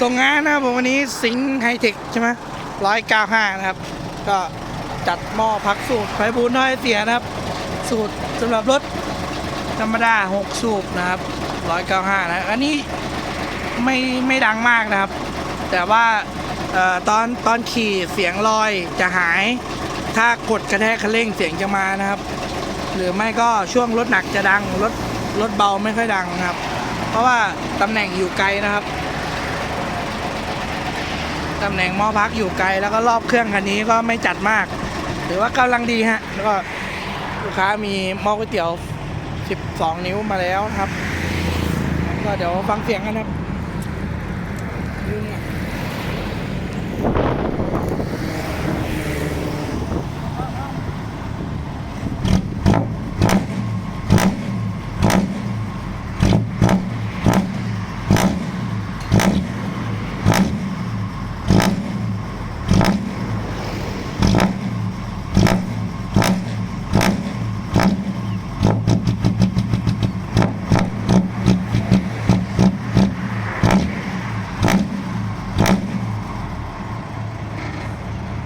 ส่งงานนะครับผมวันนี้สิงห์ไฮเทคใช่ไหมร้อยเก้าห้านะครับ ก็จัดหม้อพักสูตรไฟบูนน้อยเสียนะครับ สูตรสำหรับรถธรรมดา 6 สูบนะครับ195นะ อันนี้ไม่ไม่ดังมากนะครับ แต่ว่าออตอนตอนขี่เสียงลอยจะหาย ถ้ากดกระแทกคันเร่งเสียงจะมานะครับ หรือไม่ก็ช่วงรถหนักจะดังรถรถเบาไม่ค่อยดังนะครับ เพราะว่าตำแหน่งอยู่ไกลนะครับ ตำแหน่งมอพักอยู่ไกลแล้วก็รอบเครื่องคันนี้ก็ไม่จัดมาก ถือว่ากำลังดีฮะ แล้วก็ลูกค้ามีมอก๋วยเตี๋ยว 12 นิ้วมาแล้วครับ ก็เดี๋ยวฟังเสียงกันครับ